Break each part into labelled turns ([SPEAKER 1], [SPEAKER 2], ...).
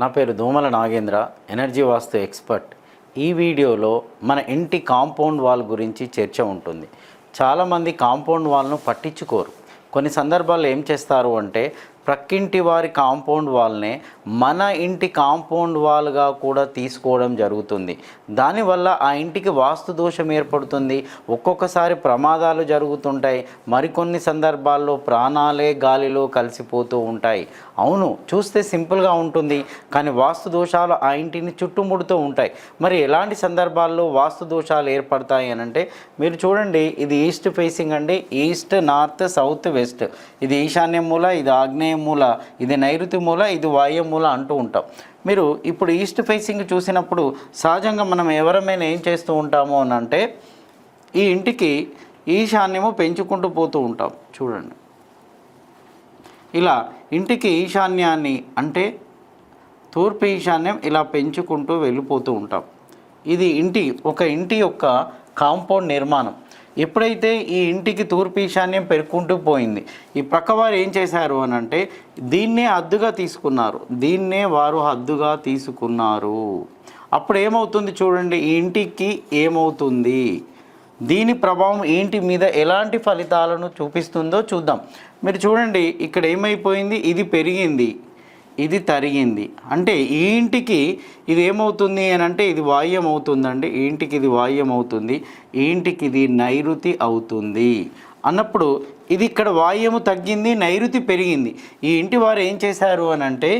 [SPEAKER 1] నా పేరు దోమల నాగేంద్ర ఎనర్జీ వాస్తు ఎక్స్పర్ట్ ఈ వీడియోలో మన ఇంటి కాంపౌండ్ వాల్ గురించి చర్చ ఉంటుంది. చాలామంది కాంపౌండ్ వాల్ను పట్టించుకోరు. కొన్ని సందర్భాల్లో ఏం చేస్తారు అంటే ప్రక్కింటి వారి కాంపౌండ్ వాల్నే మన ఇంటి కాంపౌండ్ వాల్గా కూడా తీసుకోవడం జరుగుతుంది. దానివల్ల ఆ ఇంటికి వాస్తు దోషం ఏర్పడుతుంది. ఒక్కొక్కసారి ప్రమాదాలు జరుగుతుంటాయి. మరికొన్ని సందర్భాల్లో ప్రాణాలే గాలిలో కలిసిపోతూ ఉంటాయి. అవును చూస్తే సింపుల్గా ఉంటుంది. కానీ వాస్తు దోషాలు ఆ ఇంటిని చుట్టుముడుతూ ఉంటాయి. మరి ఎలాంటి సందర్భాల్లో వాస్తు దోషాలు ఏర్పడతాయి అని అంటే మీరు చూడండి ఇది ఈస్ట్ ఫేసింగ్ అండి. East north south west. ఇది ఈశాన్య మూల ఇది ఆగ్నేయ మూల ఇది నైరుతి మూల ఇది వాయు మూల అంటూ ఉంటాం. మీరు ఇప్పుడు ఈస్ట్ ఫేసింగ్ చూసినప్పుడు సహజంగా మనం ఎవరమైనా ఏం చేస్తూ ఉంటాము అని అంటే ఈ ఇంటికి ఈశాన్యము పెంచుకుంటూ పోతూ ఉంటాం. చూడండి. ఇలా ఇంటికి ఈశాన్యాన్ని అంటే తూర్పు ఈశాన్యం ఇలా పెంచుకుంటూ వెళ్ళిపోతూ ఉంటాం. ఇది ఇంటి ఒక ఇంటి యొక్క కాంపౌండ్ నిర్మాణం. ఎప్పుడైతే ఈ ఇంటికి తూర్పు ఈశాన్యం పెరుక్కుంటూ పోయింది ఈ ప్రక్కవారు ఏం చేశారు అని అంటే దీన్నే హద్దుగా తీసుకున్నారు. దీన్నే వారు హద్దుగా తీసుకున్నారు. అప్పుడు ఏమవుతుంది చూడండి ఈ ఇంటికి ఏమవుతుంది? దీని ప్రభావం ఏంటి మీద ఎలాంటి ఫలితాలను చూపిస్తుందో చూద్దాం. మీరు చూడండి ఇక్కడ ఏమైపోయింది? ఇది పెరిగింది. ఇది తరిగింది. అంటే ఈ ఇంటికి ఇది ఏమవుతుంది అని అంటే ఇది వాయ్యం అవుతుందండి. ఈ ఇంటికి ఇది వాయ్యం అవుతుంది. ఈ ఇంటికి ఇది నైరుతి అవుతుంది. అన్నప్పుడు ఇది ఇక్కడ వాయుము తగ్గింది నైరుతి పెరిగింది. ఈ ఇంటి వారు ఏం చేశారు అని అంటే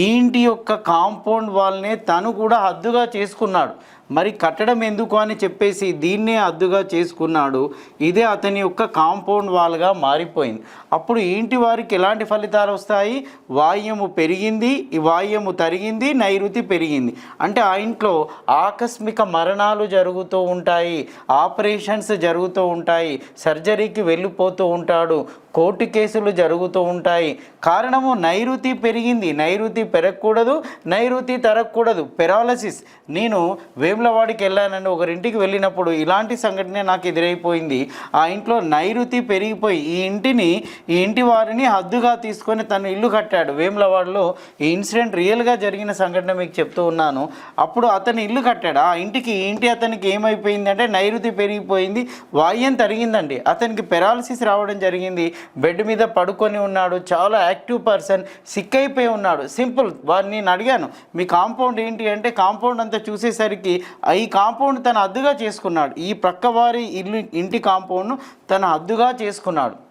[SPEAKER 1] ఈ ఇంటి యొక్క కాంపౌండ్ వాల్నే తను కూడా హద్దుగా చేసుకున్నాడు. మరి కట్టడం ఎందుకు అని చెప్పేసి దీన్నే అద్దుగా చేసుకున్నాడు. ఇదే అతని యొక్క కాంపౌండ్ వాల్గా మారిపోయింది. అప్పుడు ఏంటి ఇంటి వారికి ఎలాంటి ఫలితాలు వస్తాయి? వాయుము పెరిగింది ఈ వాయుము తరిగింది నైరుతి పెరిగింది. అంటే ఆ ఇంట్లో ఆకస్మిక మరణాలు జరుగుతూ ఉంటాయి ఆపరేషన్స్ జరుగుతూ ఉంటాయి సర్జరీకి వెళ్ళిపోతూ ఉంటాడు. కోర్టు కేసులు జరుగుతూ ఉంటాయి. కారణము నైరుతి పెరిగింది. నైరుతి పెరగకూడదు. నైరుతి తరగకూడదు. పెరాలసిస్. నేను వేములవాడికి వెళ్ళానని ఒకరింటికి వెళ్ళినప్పుడు ఇలాంటి సంఘటన నాకు ఎదురైపోయింది. ఆ ఇంట్లో నైరుతి పెరిగిపోయి ఈ ఇంటిని ఈ ఇంటి వారిని హద్దుగా తీసుకొని తను ఇల్లు కట్టాడు. వేములవాడలో ఈ ఇన్సిడెంట్ రియల్గా జరిగిన సంఘటన మీకు చెప్తూ ఉన్నాను. అప్పుడు అతను ఇల్లు కట్టాడు. ఆ ఇంటికి ఈ ఇంటి అతనికి ఏమైపోయింది అంటే నైరుతి పెరిగిపోయింది. వాయుం తరిగిందండి. అతనికి పెరాలసిస్ రావడం జరిగింది. బెడ్ మీద పడుకొని ఉన్నాడు చాలా యాక్టివ్ పర్సన్ సిక్ అయిపోయి ఉన్నాడు. సింపుల్ వారిని నేను అడిగాను మీ కాంపౌండ్ ఏంటి? అంటే కాంపౌండ్ అంతా చూసేసరికి ఈ కాంపౌండ్ తన అద్దుగా చేసుకున్నాడు. ఈ ప్రక్కవారి ఇల్లు ఇంటి కాంపౌండ్ను తన అద్దుగా చేసుకున్నాడు.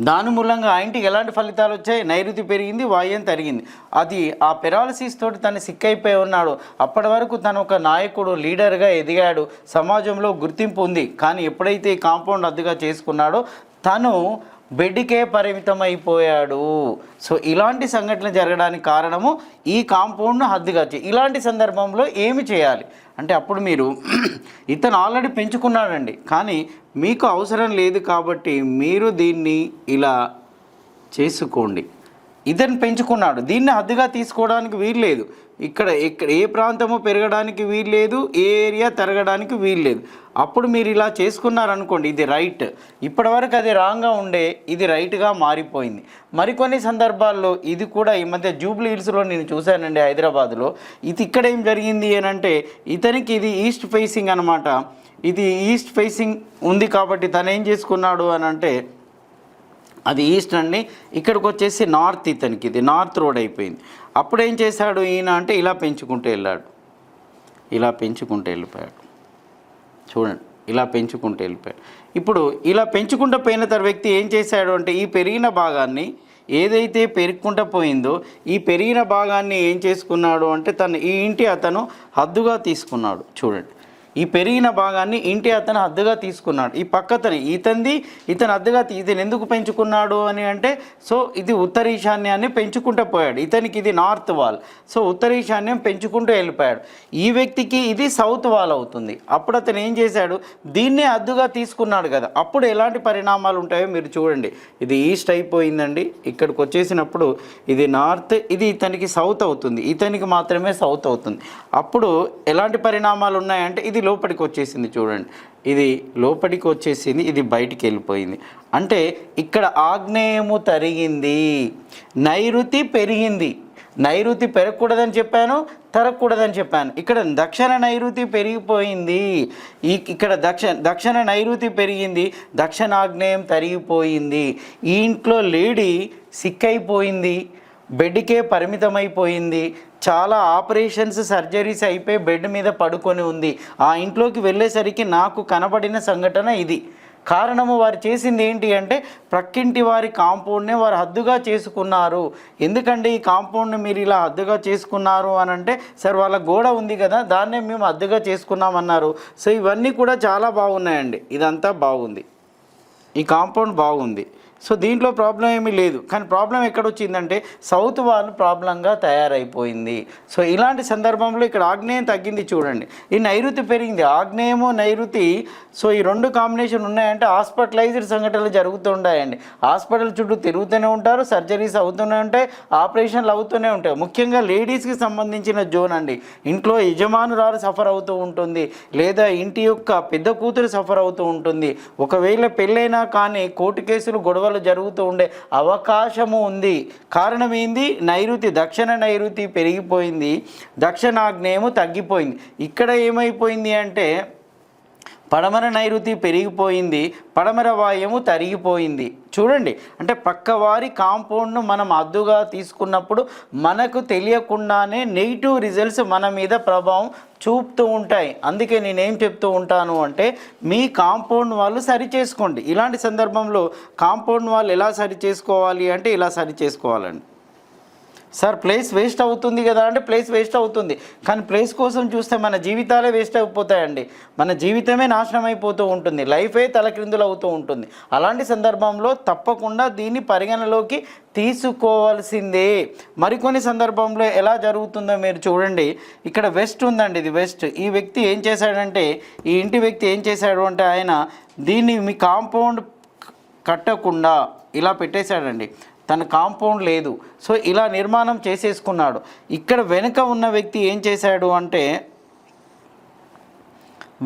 [SPEAKER 1] దాని మూలంగా ఆ ఇంటికి ఎలాంటి ఫలితాలు వచ్చాయి? నైరుతి పెరిగింది వాయుం తరిగింది. అది ఆ పెరాలసిస్ తోటి తను సిక్ అయిపోయి ఉన్నాడు. అప్పటి వరకు తను ఒక నాయకుడు లీడర్గా ఎదిగాడు. సమాజంలో గుర్తింపు ఉంది. కానీ ఎప్పుడైతే కాంపౌండ్ అద్దుగా చేసుకున్నాడో తను బెడ్కే పరిమితం అయిపోయాడు సో ఇలాంటి సంఘటన జరగడానికి కారణము ఈ కాంపౌండ్ను హద్దుగా చే ఇలాంటి సందర్భంలో ఏమి చేయాలి? అంటే అప్పుడు మీరు ఇతను ఆల్రెడీ పెంచుకున్నాడండి. కానీ మీకు అవసరం లేదు కాబట్టి మీరు దీన్ని ఇలా చేసుకోండి. ఇతను పెంచుకున్నాడు. దీన్ని హద్దుగా తీసుకోవడానికి వీలు లేదు ఇక్కడ ఇక్కడ ఏ ప్రాంతము పెరగడానికి వీల్లేదు ఏ ఏరియా తరగడానికి వీల్లేదు అప్పుడు మీరు ఇలా చేసుకున్నారనుకోండి ఇది రైట్. ఇప్పటివరకు అది రాంగ్గా ఉండే ఇది రైట్గా మారిపోయింది. మరికొన్ని సందర్భాల్లో ఇది కూడా ఈ మధ్య జూబ్లీ హిల్స్లో నేను చూశానండి హైదరాబాద్లో. ఇది ఇక్కడ ఏం జరిగింది అని అంటే ఇతనికి ఇది ఈస్ట్ ఫేసింగ్ అనమాట ఇది ఈస్ట్ ఫేసింగ్ ఉంది కాబట్టి తను ఏం చేసుకున్నాడు అని అంటే అది ఈస్ట్ అండి. ఇక్కడికి వచ్చేసి నార్త్ ఇతనికి ఇది నార్త్ రోడ్ అయిపోయింది. అప్పుడు ఏం చేశాడు ఈయన అంటే ఇలా పెంచుకుంటూ వెళ్ళాడు. ఇలా పెంచుకుంటూ వెళ్ళిపోయాడు. చూడండి ఇలా పెంచుకుంటూ వెళ్ళిపోయాడు. ఇప్పుడు ఇలా పెంచుకుంటూ పోయిన తర్వాత వ్యక్తి ఏం చేశాడు అంటే ఈ పెరిగిన భాగాన్ని ఏదైతే పెరుక్కుంటూ పోయిందో ఈ పెరిగిన భాగాన్ని ఏం చేసుకున్నాడు అంటే తను ఈ ఇంటి అతను హద్దుగా తీసుకున్నాడు. చూడండి ఈ పెరిగిన భాగాన్ని ఇంటి అతను అద్దెగా తీసుకున్నాడు. ఈ పక్కతని ఇతంది ఇతను అద్దెగా ఇతను ఎందుకు పెంచుకున్నాడు అని అంటే సో ఇది ఉత్తర ఈశాన్యాన్ని పెంచుకుంటూ పోయాడు. ఇతనికి ఇది నార్త్ వాల్. సో ఉత్తర ఈశాన్యం పెంచుకుంటూ వెళ్ళిపోయాడు. ఈ వ్యక్తికి ఇది సౌత్ వాల్ అవుతుంది. అప్పుడు అతను ఏం చేశాడు? దీన్నే అద్దుగా తీసుకున్నాడు కదా. అప్పుడు ఎలాంటి పరిణామాలు ఉంటాయో మీరు చూడండి. ఇది ఈస్ట్ అయిపోయిందండి. ఇక్కడికి వచ్చేసినప్పుడు ఇది నార్త్ ఇది ఇతనికి సౌత్ అవుతుంది. ఇతనికి మాత్రమే సౌత్ అవుతుంది. అప్పుడు ఎలాంటి పరిణామాలు ఉన్నాయంటే ఇది లోపలికి వచ్చేసింది చూడండి. ఇది లోపలికి వచ్చేసింది ఇది బయటికి వెళ్ళిపోయింది. అంటే ఇక్కడ ఆగ్నేయము తరిగింది నైరుతి పెరిగింది. నైరుతి పెరగకూడదని చెప్పాను తరగకూడదని చెప్పాను. ఇక్కడ దక్షిణ నైరుతి పెరిగిపోయింది. ఈ ఇక్కడ దక్షిణ దక్షిణ నైరుతి పెరిగింది దక్షిణాగ్నేయం తరిగిపోయింది. ఈ ఇంట్లో లేడీ సిక్ అయిపోయింది బెడ్కే పరిమితమైపోయింది. చాలా ఆపరేషన్స్ సర్జరీస్ అయిపోయి బెడ్ మీద పడుకొని ఉంది. ఆ ఇంట్లోకి వెళ్ళేసరికి నాకు కనబడిన సంఘటన ఇది. కారణము వారు చేసింది ఏంటి అంటే ప్రక్కింటి వారి కాంపౌండ్నే వారు హద్దుగా చేసుకున్నారు. ఎందుకంటే ఈ కాంపౌండ్ని మీరు ఇలా హద్దుగా చేసుకున్నారు అని అంటే సార్ వాళ్ళ గోడ ఉంది కదా దాన్నే మేము హద్దుగా చేసుకున్నామన్నారు. సో ఇవన్నీ కూడా చాలా బాగున్నాయండి. ఇదంతా బాగుంది. ఈ కాంపౌండ్ బాగుంది. సో దీంట్లో ప్రాబ్లం ఏమీ లేదు. కానీ ప్రాబ్లం ఎక్కడ వచ్చిందంటే సౌత్ వాల్ ప్రాబ్లంగా తయారైపోయింది. సో ఇలాంటి సందర్భంలో ఇక్కడ ఆగ్నేయం తగ్గింది చూడండి. ఈ నైరుతి పెరిగింది. ఆగ్నేయము నైరుతి సో ఈ రెండు కాంబినేషన్ ఉన్నాయంటే హాస్పిటలైజ్డ్ సంఘటనలు జరుగుతుంటాయండి. హాస్పిటల్ చుట్టూ తిరుగుతూనే ఉంటారు సర్జరీస్ అవుతూనే ఉంటాయి ఆపరేషన్లు అవుతూనే ఉంటాయి. ముఖ్యంగా లేడీస్కి సంబంధించిన జోన్ అండి. ఇంట్లో యజమానురాలు సఫర్ అవుతూ ఉంటుంది. లేదా ఇంటి యొక్క పెద్ద కూతురు సఫర్ అవుతూ ఉంటుంది. ఒకవేళ పెళ్ళైనా కానీ కోర్టు కేసులు గొడవ గొడవలు జరుగుతూ ఉండే అవకాశము ఉంది. కారణం ఏంది? నైరుతి దక్షిణ నైరుతి పెరిగిపోయింది. దక్షిణాగ్నేయము తగ్గిపోయింది. ఇక్కడ ఏమైపోయింది అంటే పడమర నైరుతి పెరిగిపోయింది పడమర వాయువు తరిగిపోయింది. చూడండి అంటే పక్కవారి కాంపౌండ్ను మనం అద్దుగా తీసుకున్నప్పుడు మనకు తెలియకుండానే నెగిటివ్ రిజల్ట్స్ మన మీద ప్రభావం చూపుతూ ఉంటాయి. అందుకే నేనేం చెప్తూ ఉంటాను అంటే మీ కాంపౌండ్ వాళ్ళు సరి చేసుకోండి ఇలాంటి సందర్భంలో కాంపౌండ్ వాళ్ళు ఎలా సరి చేసుకోవాలి అంటే ఇలా సరి చేసుకోవాలండి సార్ ప్లేస్ వేస్ట్ అవుతుంది కదా అంటే ప్లేస్ వేస్ట్ అవుతుంది. కానీ ప్లేస్ కోసం చూస్తే మన జీవితాలే వేస్ట్ అయిపోతాయండి. మన జీవితమే నాశనం అయిపోతూ ఉంటుంది. లైఫే తలక్రిందులు అవుతూ ఉంటుంది. అలాంటి సందర్భంలో తప్పకుండా దీన్ని పరిగణలోకి తీసుకోవాల్సిందే. మరికొన్ని సందర్భంలో ఎలా జరుగుతుందో మీరు చూడండి. ఇక్కడ వెస్ట్ ఉందండి ఇది వెస్ట్ ఈ వ్యక్తి ఏం చేశాడంటే ఈ ఇంటి వ్యక్తి ఏం చేశాడు అంటే ఆయన దీన్ని మీ కాంపౌండ్ కట్టకుండా ఇలా పెట్టేశాడండి. తన కాంపౌండ్ లేదు. సో ఇలా నిర్మాణం చేసేసుకున్నాడు. ఇక్కడ వెనుక ఉన్న వ్యక్తి ఏం చేశాడు అంటే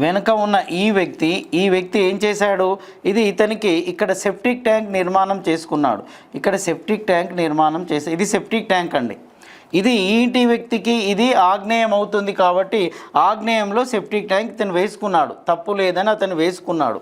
[SPEAKER 1] వెనుక ఉన్న ఈ వ్యక్తి ఈ వ్యక్తి ఏం చేశాడు? ఇది ఇతనికి ఇక్కడ సెప్టిక్ ట్యాంక్ నిర్మాణం చేసుకున్నాడు. ఇక్కడ సెప్టిక్ ట్యాంక్ నిర్మాణం చేసే ఇది సెప్టిక్ ట్యాంక్ అండి. ఇది ఈంటి ఇంటి వ్యక్తికి ఇది ఆగ్నేయం అవుతుంది కాబట్టి ఆగ్నేయంలో సెప్టిక్ ట్యాంక్ ఇతను వేసుకున్నాడు. తప్పు లేదని అతను వేసుకున్నాడు.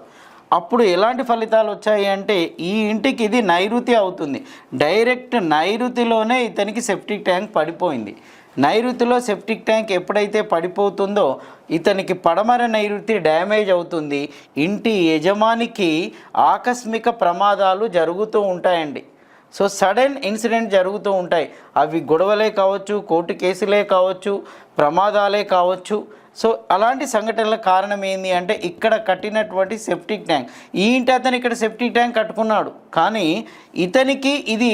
[SPEAKER 1] అప్పుడు ఎలాంటి ఫలితాలు వచ్చాయి అంటే ఈ ఇంటికి ఇది నైరుతి అవుతుంది. డైరెక్ట్ నైరుతిలోనే ఇతనికి సెప్టిక్ ట్యాంక్ పడిపోయింది. నైరుతిలో సెప్టిక్ ట్యాంక్ ఎప్పుడైతే పడిపోతుందో ఇతనికి పడమర నైరుతి డ్యామేజ్ అవుతుంది. ఇంటి యజమానికి ఆకస్మిక ప్రమాదాలు జరుగుతూ ఉంటాయండి. సో సడన్ ఇన్సిడెంట్ జరుగుతూ ఉంటాయి. అవి గొడవలే కావచ్చు కోర్టు కేసులే కావచ్చు ప్రమాదాలే కావచ్చు. సో అలాంటి సంఘటనల కారణం ఏంది అంటే ఇక్కడ కట్టినటువంటి సెప్టిక్ ట్యాంక్ ఈంటి అతను ఇక్కడ సెప్టిక్ ట్యాంక్ కట్టుకున్నాడు. కానీ ఇతనికి ఇది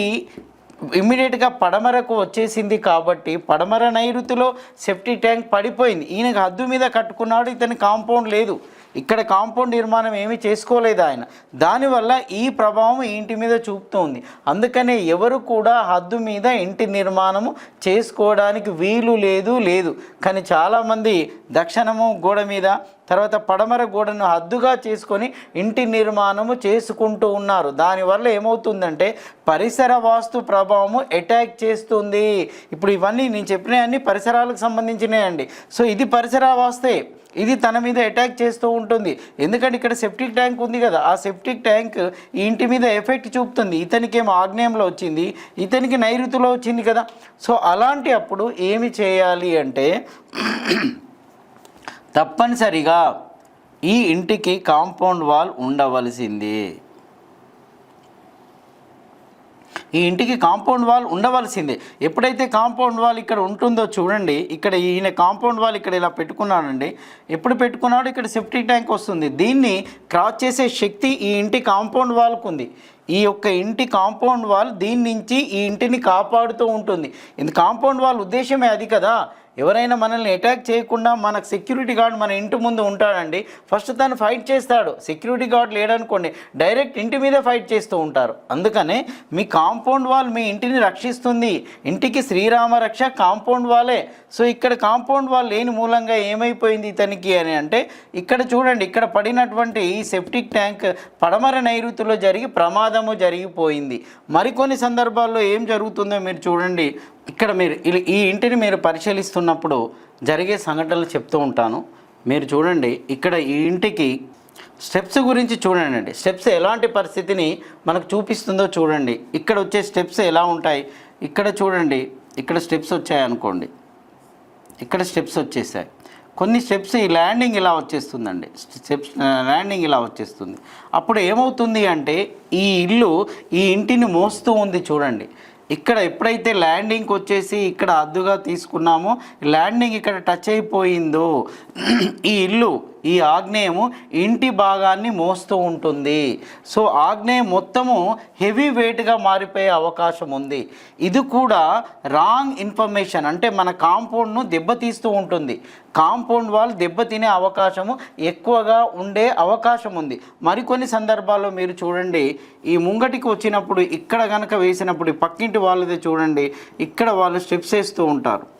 [SPEAKER 1] ఇమ్మీడియట్గా పడమరకు వచ్చేసింది కాబట్టి పడమర నైరుతిలో సెప్టిక్ ట్యాంక్ పడిపోయింది. ఈయనకు హద్దు మీద కట్టుకున్నాడు ఇతని కాంపౌండ్ లేదు. ఇక్కడ కాంపౌండ్ నిర్మాణం ఏమీ చేసుకోలేదు ఆయన. దానివల్ల ఈ ప్రభావం ఇంటి మీద చూపుతోంది. అందుకనే ఎవరు కూడా హద్దు మీద ఇంటి నిర్మాణము చేసుకోవడానికి వీలు లేదు లేదు. కానీ చాలామంది దక్షిణము గోడ మీద తర్వాత పడమర గోడను హద్దుగా చేసుకొని ఇంటి నిర్మాణము చేసుకుంటూ ఉన్నారు. దానివల్ల ఏమవుతుందంటే పరిసర వాస్తు ప్రభావము అటాక్ చేస్తుంది. ఇప్పుడు ఇవన్నీ నేను చెప్పినవన్నీ పరిసరాలకు సంబంధించినవి అండి సో ఇది పరిసర వాస్తే ఇది తన మీద అటాక్ చేస్తూ ఉంటుంది. ఎందుకంటే ఇక్కడ సెప్టిక్ ట్యాంక్ ఉంది కదా ఆ సెప్టిక్ ట్యాంక్ ఈ ఇంటి మీద ఎఫెక్ట్ చూపుతుంది. ఇతనికి ఏమో ఆగ్నేయంలో వచ్చింది ఇతనికి నైరుతిలో వచ్చింది కదా. సో అలాంటి అప్పుడు ఏమి చేయాలి అంటే తప్పనిసరిగా ఈ ఇంటికి కాంపౌండ్ వాల్ ఉండవలసింది. ఈ ఇంటికి కాంపౌండ్ వాల్ ఉండవలసిందే. ఎప్పుడైతే కాంపౌండ్ వాల్ ఇక్కడ ఉంటుందో చూడండి ఇక్కడ ఈయన కాంపౌండ్ వాల్ ఇక్కడ ఇలా పెట్టుకున్నాడండి. ఎప్పుడు పెట్టుకున్నాడు ఇక్కడ సెప్టిక్ ట్యాంక్ వస్తుంది. దీన్ని క్రాస్ చేసే శక్తి ఈ ఇంటి కాంపౌండ్ వాల్కు ఉంది. ఈ యొక్క ఇంటి కాంపౌండ్ వాల్ దీని నుంచి ఈ ఇంటిని కాపాడుతూ ఉంటుంది. ఇది కాంపౌండ్ వాల్ ఉద్దేశమే అది కదా? ఎవరైనా మనల్ని అటాక్ చేయకుండా మనకు సెక్యూరిటీ గార్డ్ మన ఇంటి ముందు ఉంటాడండి. ఫస్ట్ తను ఫైట్ చేస్తాడు. సెక్యూరిటీ గార్డ్ లేడనుకోండి డైరెక్ట్ ఇంటి మీదే ఫైట్ చేస్తూ ఉంటారు. అందుకనే మీ కాంపౌండ్ వాల్ మీ ఇంటిని రక్షిస్తుంది. ఇంటికి శ్రీరామ రక్ష కాంపౌండ్ వాలే సో ఇక్కడ కాంపౌండ్ వాల్ లేని మూలంగా ఏమైపోయింది ఇతనికి అని అంటే ఇక్కడ చూడండి ఇక్కడ పడినటువంటి ఈ సెప్టిక్ ట్యాంక్ పడమర నైరుతిలో జరిగి ప్రమాదము జరిగిపోయింది. మరికొన్ని సందర్భాల్లో ఏం జరుగుతుందో మీరు చూడండి. ఇక్కడ మీరు ఈ ఇంటిని మీరు పరిశీలిస్తున్నప్పుడు జరిగే సంఘటనలు చెప్తూ ఉంటాను. మీరు చూడండి ఇక్కడ ఈ ఇంటికి స్టెప్స్ గురించి చూడండి స్టెప్స్ ఎలాంటి పరిస్థితిని మనకు చూపిస్తుందో చూడండి. ఇక్కడ వచ్చే స్టెప్స్ ఎలా ఉంటాయి? ఇక్కడ చూడండి ఇక్కడ స్టెప్స్ వచ్చాయి అనుకోండి. ఇక్కడ స్టెప్స్ వచ్చేసాయి. కొన్ని స్టెప్స్ ఈ ల్యాండింగ్ ఇలా వచ్చేస్తుందండి. స్టెప్స్ ల్యాండింగ్ ఇలా వచ్చేస్తుంది. అప్పుడు ఏమవుతుంది అంటే ఈ ఇల్లు ఈ ఇంటిని మోస్తూ ఉంది చూడండి. ఇక్కడ ఎప్పుడైతే ల్యాండింగ్కి వచ్చేసి ఇక్కడ అద్దుగా తీసుకున్నామో ల్యాండింగ్ ఇక్కడ టచ్ అయిపోయిందో ఈ ఇల్లు ఈ ఆగ్నేయము ఇంటి భాగాన్ని మోస్తూ ఉంటుంది. సో ఆగ్నేయం మొత్తము హెవీ వెయిట్గా మారిపోయే అవకాశం ఉంది. ఇది కూడా రాంగ్ ఇన్ఫర్మేషన్ అంటే మన కాంపౌండ్ను దెబ్బతీస్తూ ఉంటుంది. కాంపౌండ్ వాల్ దెబ్బతినే అవకాశము ఎక్కువగా ఉండే అవకాశం ఉంది. మరికొన్ని సందర్భాల్లో మీరు చూడండి. ఈ ముంగటికి వచ్చినప్పుడు ఇక్కడ కనుక వేసినప్పుడు పక్కింటి వాళ్ళది చూడండి. ఇక్కడ వాళ్ళు స్టెప్స్ వేస్తూ ఉంటారు.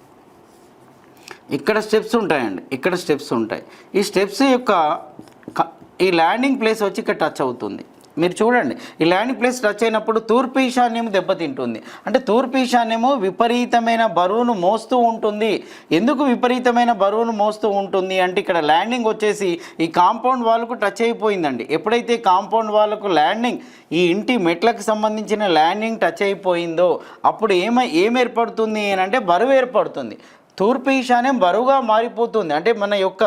[SPEAKER 1] ఇక్కడ స్టెప్స్ ఉంటాయండి. ఇక్కడ స్టెప్స్ ఉంటాయి. ఈ స్టెప్స్ యొక్క ఈ ల్యాండింగ్ ప్లేస్ వచ్చి ఇక్కడ టచ్ అవుతుంది. మీరు చూడండి. ఈ ల్యాండింగ్ ప్లేస్ టచ్ అయినప్పుడు తూర్పు ఈశాన్యం దెబ్బతింటుంది. అంటే తూర్పు ఈశాన్యము విపరీతమైన బరువును మోస్తూ ఉంటుంది. ఎందుకు విపరీతమైన బరువును మోస్తూ ఉంటుంది అంటే ఇక్కడ ల్యాండింగ్ వచ్చేసి ఈ కాంపౌండ్ వాళ్ళకు టచ్ అయిపోయిందండి. ఎప్పుడైతే కాంపౌండ్ వాళ్ళకు ల్యాండింగ్ ఈ ఇంటి మెట్లకు సంబంధించిన ల్యాండింగ్ టచ్ అయిపోయిందో అప్పుడు ఏమై ఏం ఏర్పడుతుంది అని అంటే బరువు ఏర్పడుతుంది. తూర్పు ఈశాన్యం బరువుగా మారిపోతుంది. అంటే మన యొక్క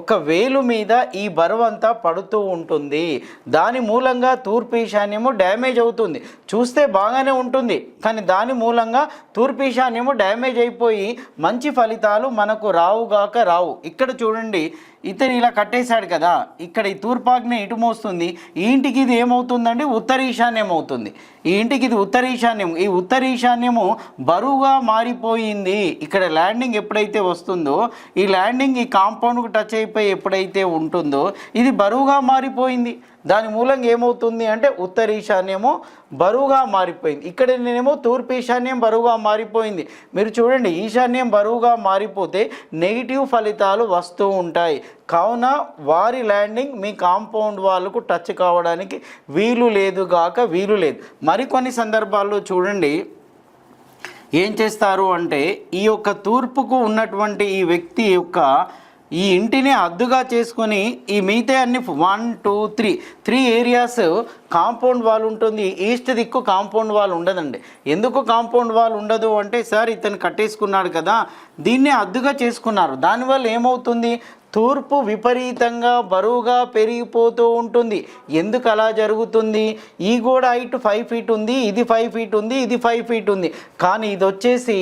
[SPEAKER 1] ఒక వేలు మీద ఈ బరువు అంతా పడుతూ ఉంటుంది. దాని మూలంగా తూర్పు ఈశాన్యము డ్యామేజ్ అవుతుంది. చూస్తే బాగానే ఉంటుంది. కానీ దాని మూలంగా తూర్పు ఈశాన్యము డ్యామేజ్ అయిపోయి మంచి ఫలితాలు మనకు రావుగాక రావు. ఇక్కడ చూడండి ఇతను ఇలా కట్టేశాడు కదా ఇక్కడ ఈ తూర్పాగ్ని ఇటు మోస్తుంది ఈ ఇంటికి ఇది ఏమవుతుందండి? ఉత్తర ఈశాన్యం అవుతుంది ఈ ఇంటికి ఇది ఉత్తర ఈశాన్యం ఈ ఉత్తర ఈశాన్యము బరువుగా మారిపోయింది. ఇక్కడ ల్యాండింగ్ ఎప్పుడైతే వస్తుందో ఈ ల్యాండింగ్ ఈ కాంపౌండ్కు టచ్ అయిపోయి ఎప్పుడైతే ఉంటుందో ఇది బరువుగా మారిపోయింది. దాని మూలంగా ఏమవుతుంది అంటే ఉత్తర ఈశాన్యము బరువుగా మారిపోయింది. ఇక్కడ నేనేమో తూర్పు ఈశాన్యం బరువుగా మారిపోయింది. మీరు చూడండి ఈశాన్యం బరువుగా మారిపోతే నెగిటివ్ ఫలితాలు వస్తూ ఉంటాయి. కావున వారి ల్యాండింగ్ మీ కాంపౌండ్ వాళ్ళకు టచ్ కావడానికి వీలు లేదు గాక వీలు లేదు. మరికొన్ని సందర్భాల్లో చూడండి ఏం చేస్తారు అంటే ఈ యొక్క తూర్పుకు ఉన్నటువంటి ఈ వ్యక్తి యొక్క ఈ ఇంటిని అద్దుగా చేసుకొని ఈ మిగతా అన్ని one two three three areas compound wall ఉంటుంది. ఈస్ట్ దిక్కు కాంపౌండ్ వాల్ ఉండదండి. ఎందుకు కాంపౌండ్ వాల్ ఉండదు అంటే సార్ ఇతను కట్టేసుకున్నాడు కదా దీన్నే అద్దుగా చేసుకున్నారు. దానివల్ల ఏమవుతుంది? తూర్పు విపరీతంగా బరువుగా పెరిగిపోతూ ఉంటుంది. ఎందుకు అలా జరుగుతుంది? ఈ గోడ హైట్ ఫైవ్ ఫీట్ ఉంది ఇది ఫైవ్ ఫీట్ ఉంది ఇది ఫైవ్ ఫీట్ ఉంది. కానీ ఇది వచ్చేసి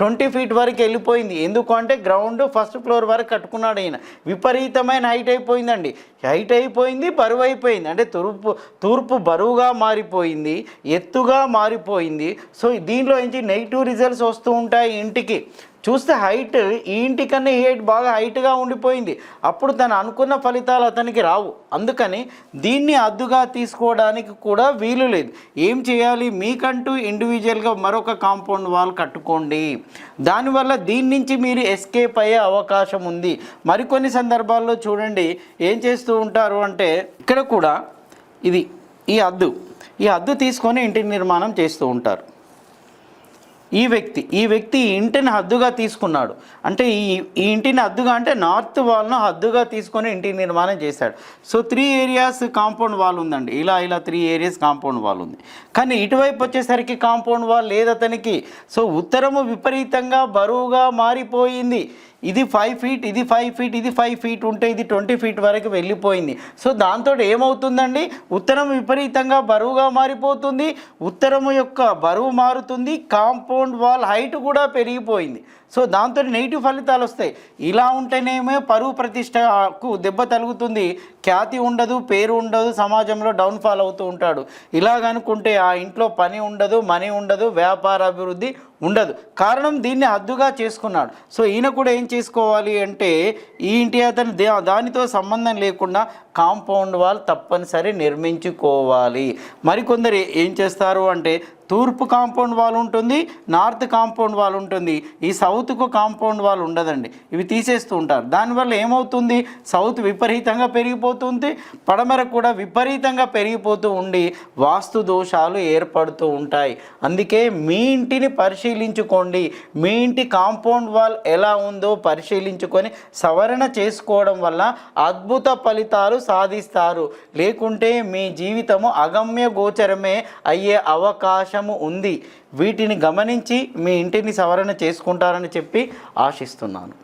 [SPEAKER 1] ట్వంటీ ఫీట్ వరకు వెళ్ళిపోయింది. ఎందుకు అంటే గ్రౌండ్ ఫస్ట్ ఫ్లోర్ వరకు కట్టుకున్నాడు ఈయన. విపరీతమైన హైట్ అయిపోయిందండి. హైట్ అయిపోయింది బరువు అయిపోయింది. అంటే తూర్పు తూర్పు బరువుగా మారిపోయింది ఎత్తుగా మారిపోయింది. సో దీంట్లో నుంచి నెగిటివ్ రిజల్ట్స్ వస్తూ ఉంటాయి ఇంటికి. చూస్తే హైట్ ఈ ఇంటికన్నా ఈ హైట్ బాగా హైట్గా ఉండిపోయింది. అప్పుడు తను అనుకున్న ఫలితాలు అతనికి రావు. అందుకని దీన్ని అద్దుగా తీసుకోవడానికి కూడా వీలు లేదు. ఏం చేయాలి? మీకంటూ ఇండివిజువల్గా మరొక కాంపౌండ్ వాల్ కట్టుకోండి. దానివల్ల దీని నుంచి మీరు ఎస్కేప్ అయ్యే అవకాశం ఉంది. మరికొన్ని సందర్భాల్లో చూడండి. ఏం చేస్తూ ఉంటారు అంటే ఇక్కడ కూడా ఇది ఈ అద్దు. ఈ అద్దు తీసుకొని ఇంటి నిర్మాణం చేస్తూ ఉంటారు. ఈ వ్యక్తి ఈ వ్యక్తి ఈ ఇంటిని హద్దుగా తీసుకున్నాడు. అంటే ఈ ఈ ఇంటిని హద్దుగా అంటే నార్త్ వాల్ను హద్దుగా తీసుకొని ఇంటి నిర్మాణం చేశాడు. So three areas compound wall ఉందండి. ఇలా ఇలా త్రీ ఏరియాస్ కాంపౌండ్ వాల్ ఉంది. కానీ ఇటువైపు వచ్చేసరికి కాంపౌండ్ వాల్ లేదు అతనికి సో ఉత్తరము విపరీతంగా బరువుగా మారిపోయింది. ఇది ఫైవ్ ఫీట్ ఇది ఫైవ్ ఫీట్ ఇది ఫైవ్ ఫీట్ ఉంటే ఇది ట్వంటీ ఫీట్ వరకు వెళ్ళిపోయింది. సో దాంతో ఏమవుతుందండి? ఉత్తరం విపరీతంగా బరువుగా మారిపోతుంది. ఉత్తరము యొక్క బరువు మారుతుంది. కాంపౌండ్ వాల్ హైట్ కూడా పెరిగిపోయింది. సో దాంతో నెగిటివ్ ఫలితాలు వస్తాయి. ఇలా ఉంటేనేమో పరువు ప్రతిష్టకు దెబ్బ తలుగుతుంది ఖ్యాతి ఉండదు పేరు ఉండదు సమాజంలో డౌన్ఫాల్ అవుతూ ఉంటాడు. ఇలాగనుకుంటే ఆ ఇంట్లో పని ఉండదు మనీ ఉండదు వ్యాపార అభివృద్ధి ఉండదు. కారణం దీన్ని హద్దుగా చేసుకున్నాడు. సో ఈయన కూడా ఏం చేసుకోవాలి అంటే ఈ ఇంటి అతను దానితో సంబంధం లేకుండా కాంపౌండ్ వాల్ తప్పనిసరి నిర్మించుకోవాలి. మరికొందరు ఏం చేస్తారు అంటే తూర్పు కాంపౌండ్ వాల్ ఉంటుంది నార్త్ కాంపౌండ్ వాల్ ఉంటుంది. ఈ సౌత్కు కాంపౌండ్ వాల్ ఉండదండి. ఇవి తీసేస్తూ ఉంటారు. దానివల్ల ఏమవుతుంది? సౌత్ విపరీతంగా పెరిగిపోతుంది పడమర కూడా విపరీతంగా పెరిగిపోతూ ఉండి వాస్తు దోషాలు ఏర్పడుతూ ఉంటాయి. అందుకే మీ ఇంటిని పరిశీలించుకోండి. మీ ఇంటి కాంపౌండ్ వాల్ ఎలా ఉందో పరిశీలించుకొని సవరణ చేసుకోవడం వల్ల అద్భుత ఫలితాలు సాధిస్తారు. లేకుంటే మీ జీవితము అగమ్య గోచరమే అయ్యే అవకాశము ఉంది. వీటిని గమనించి మీ ఇంటిని సవరణ చేసుకుంటారని చెప్పి ఆశిస్తున్నాను.